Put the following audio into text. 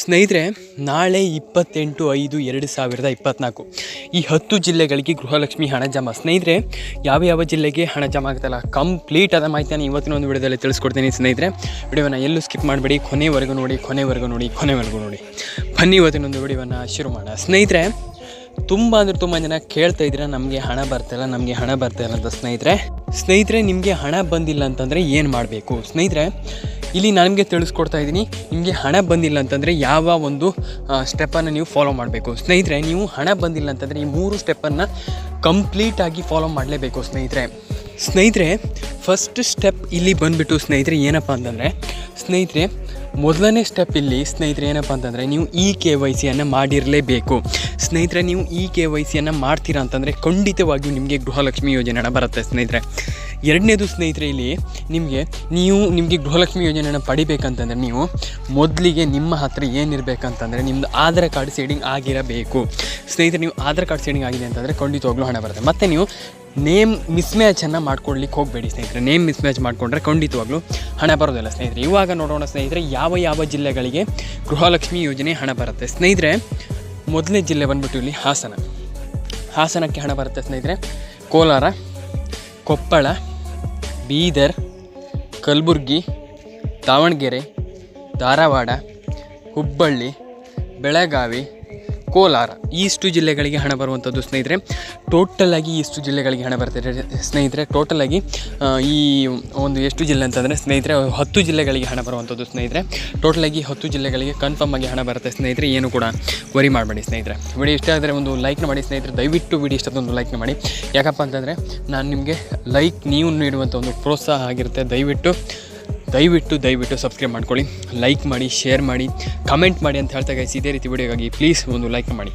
ಸ್ನೇಹಿತರೆ, ನಾಳೆ ಇಪ್ಪತ್ತೆಂಟು ಐದು ಎರಡು ಸಾವಿರದ ಇಪ್ಪತ್ನಾಲ್ಕು. ಈ ಹತ್ತು ಜಿಲ್ಲೆಗಳಿಗೆ ಗೃಹಲಕ್ಷ್ಮಿ ಹಣ ಜಮಾ. ಸ್ನೇಹಿತರೆ, ಯಾವ ಯಾವ ಜಿಲ್ಲೆಗೆ ಹಣ ಜಮಾ ಆಗುತ್ತಲ್ಲ ಕಂಪ್ಲೀಟ್ ಆದ ಮಾಹಿತಿಯನ್ನು ಇವತ್ತಿನ ಒಂದು ವಿಡಿಯೋದಲ್ಲಿ ತಿಳಿಸ್ಕೊಡ್ತೀನಿ ಸ್ನೇಹಿತರೆ. ವಿಡಿಯೋವನ್ನು ಎಲ್ಲೂ ಸ್ಕಿಪ್ ಮಾಡಬೇಡಿ, ಕೊನೆವರೆಗೂ ನೋಡಿ ಕೊನೆವರೆಗೂ ನೋಡಿ ಕೊನೆವರೆಗೂ ನೋಡಿ. ಬನ್ನಿ ಇವತ್ತಿನ ಒಂದು ವಿಡಿಯೋವನ್ನು ಶುರು ಮಾಡೋಣ. ಸ್ನೇಹಿತರೆ, ತುಂಬ ಅಂದರೆ ತುಂಬ ಜನ ಕೇಳ್ತಾ ಇದ್ರೆ ನಮಗೆ ಹಣ ಬರ್ತಾಯಿಲ್ಲ ನಮಗೆ ಹಣ ಬರ್ತಾಯಿಲ್ಲ ಅಂತ ಸ್ನೇಹಿತರೆ. ಸ್ನೇಹಿತರೆ, ನಿಮಗೆ ಹಣ ಬಂದಿಲ್ಲ ಅಂತಂದರೆ ಏನು ಮಾಡಬೇಕು? ಸ್ನೇಹಿತರೆ ಇಲ್ಲಿ ನನಗೆ ತಿಳಿಸ್ಕೊಡ್ತಾ ಇದ್ದೀನಿ, ನಿಮಗೆ ಹಣ ಬಂದಿಲ್ಲ ಅಂತಂದರೆ ಯಾವ ಒಂದು ಸ್ಟೆಪ್ಪನ್ನು ನೀವು ಫಾಲೋ ಮಾಡಬೇಕು. ಸ್ನೇಹಿತರೆ, ನೀವು ಹಣ ಬಂದಿಲ್ಲ ಅಂತಂದರೆ ಈ ಮೂರು ಸ್ಟೆಪ್ಪನ್ನು ಕಂಪ್ಲೀಟಾಗಿ ಫಾಲೋ ಮಾಡಲೇಬೇಕು ಸ್ನೇಹಿತರೆ. ಸ್ನೇಹಿತರೆ ಫಸ್ಟ್ ಸ್ಟೆಪ್ ಇಲ್ಲಿ ಬಂದುಬಿಟ್ಟು ಸ್ನೇಹಿತರೆ ಏನಪ್ಪ ಅಂತಂದರೆ ಸ್ನೇಹಿತರೆ, ಮೊದಲನೇ ಸ್ಟೆಪ್ ಇಲ್ಲಿ ಸ್ನೇಹಿತರೆ ಏನಪ್ಪ ಅಂತಂದರೆ ನೀವು ಇ ಕೆ ವೈ ಸಿಯನ್ನು ಮಾಡಿರಲೇಬೇಕು. ಸ್ನೇಹಿತರೆ, ನೀವು ಇ ಕೆ ವೈ ಸಿಯನ್ನು ಮಾಡ್ತೀರಾ ಅಂತಂದರೆ ಖಂಡಿತವಾಗಿಯೂ ನಿಮಗೆ ಗೃಹಲಕ್ಷ್ಮಿ ಯೋಜನೆ ಬರುತ್ತೆ ಸ್ನೇಹಿತರೆ. ಎರಡನೇದು ಸ್ನೇಹಿತರೆ ಇಲ್ಲಿ ನಿಮಗೆ ನೀವು ನಿಮಗೆ ಗೃಹಲಕ್ಷ್ಮಿ ಯೋಜನೆಯನ್ನು ಪಡಿಬೇಕಂತಂದರೆ ನೀವು ಮೊದಲಿಗೆ ನಿಮ್ಮ ಹತ್ರ ಏನಿರಬೇಕಂತಂದರೆ ನಿಮ್ಮದು ಆಧಾರ್ ಕಾರ್ಡ್ ಸೇಡಿಂಗ್ ಆಗಿರಬೇಕು. ಸ್ನೇಹಿತರೆ, ನೀವು ಆಧಾರ್ ಕಾರ್ಡ್ ಸೇಡಿಂಗ್ ಆಗಿದೆ ಅಂತಂದರೆ ಖಂಡಿತವಾಗ್ಲೂ ಹಣ ಬರುತ್ತೆ. ಮತ್ತು ನೀವು ನೇಮ್ ಮಿಸ್ಮ್ಯಾಚನ್ನು ಮಾಡ್ಕೊಡ್ಲಿಕ್ಕೆ ಹೋಗಬೇಡಿ ಸ್ನೇಹಿತರೆ. ನೇಮ್ ಮಿಸ್ಮ್ಯಾಚ್ ಮಾಡಿಕೊಂಡ್ರೆ ಖಂಡಿತವಾಗ್ಲೂ ಹಣ ಬರೋದಿಲ್ಲ ಸ್ನೇಹಿತರೆ. ಇವಾಗ ನೋಡೋಣ ಸ್ನೇಹಿತರೆ, ಯಾವ ಯಾವ ಜಿಲ್ಲೆಗಳಿಗೆ ಗೃಹಲಕ್ಷ್ಮಿ ಯೋಜನೆ ಹಣ ಬರುತ್ತೆ? ಸ್ನೇಹಿತರೆ, ಮೊದಲನೇ ಜಿಲ್ಲೆ ಬಂದ್ಬಿಟ್ಟು ಇಲ್ಲಿ ಹಾಸನ. ಹಾಸನಕ್ಕೆ ಹಣ ಬರುತ್ತೆ ಸ್ನೇಹಿತರೆ. ಕೋಲಾರ, ಕೊಪ್ಪಳ, ಬೀದರ್, ಕಲಬುರ್ಗಿ, ದಾವಣಗೆರೆ, ಧಾರವಾಡ, ಹುಬ್ಬಳ್ಳಿ, ಬೆಳಗಾವಿ ಕೋಲಾರ. ಇಷ್ಟು ಜಿಲ್ಲೆಗಳಿಗೆ ಹಣ ಬರುವಂಥದ್ದು ಸ್ನೇಹಿತರೆ ಟೋಟಲಾಗಿ ಇಷ್ಟು ಜಿಲ್ಲೆಗಳಿಗೆ ಹಣ ಬರ್ತಾರೆ ಸ್ನೇಹಿತರೆ. ಟೋಟಲಾಗಿ ಈ ಒಂದು ಎಷ್ಟು ಜಿಲ್ಲೆ ಅಂತಂದರೆ ಸ್ನೇಹಿತರೆ, ಹತ್ತು ಜಿಲ್ಲೆಗಳಿಗೆ ಹಣ ಬರುವಂಥದ್ದು ಸ್ನೇಹಿತರೆ. ಟೋಟಲಾಗಿ ಹತ್ತು ಜಿಲ್ಲೆಗಳಿಗೆ ಕನ್ಫರ್ಮ್ ಆಗಿ ಹಣ ಬರುತ್ತೆ ಸ್ನೇಹಿತರೆ. ಏನು ಕೂಡ ವರಿ ಮಾಡಬೇಡಿ ಸ್ನೇಹಿತರೆ. ವಿಡಿಯೋ ಇಷ್ಟ ಆದರೆ ಒಂದು ಲೈಕ್ನ ಮಾಡಿ ಸ್ನೇಹಿತರೆ. ದಯವಿಟ್ಟು ವಿಡಿಯೋ ಇಷ್ಟದೊಂದು ಲೈಕ್ನ ಮಾಡಿ. ಯಾಕಪ್ಪ ಅಂತಂದರೆ, ನಾನು ನಿಮಗೆ ಲೈಕ್ ನೀವು ನೀಡುವಂಥ ಒಂದು ಪ್ರೋತ್ಸಾಹ ಆಗಿರುತ್ತೆ. ದಯವಿಟ್ಟು ದಯವಿಟ್ಟು ದಯವಿಟ್ಟು ಸಬ್ಸ್ಕ್ರೈಬ್ ಮಾಡ್ಕೊಳ್ಳಿ ಲೈಕ್ ಮಾಡಿ ಶೇರ್ ಮಾಡಿ ಕಮೆಂಟ್ ಮಾಡಿ ಅಂತ ಹೇಳ್ತಾ ಗೈಸ್ ಇದೇ ರೀತಿ ವಿಡಿಯೋಗಾಗಿ ಪ್ಲೀಸ್ ಒಂದು ಲೈಕ್ ಮಾಡಿ.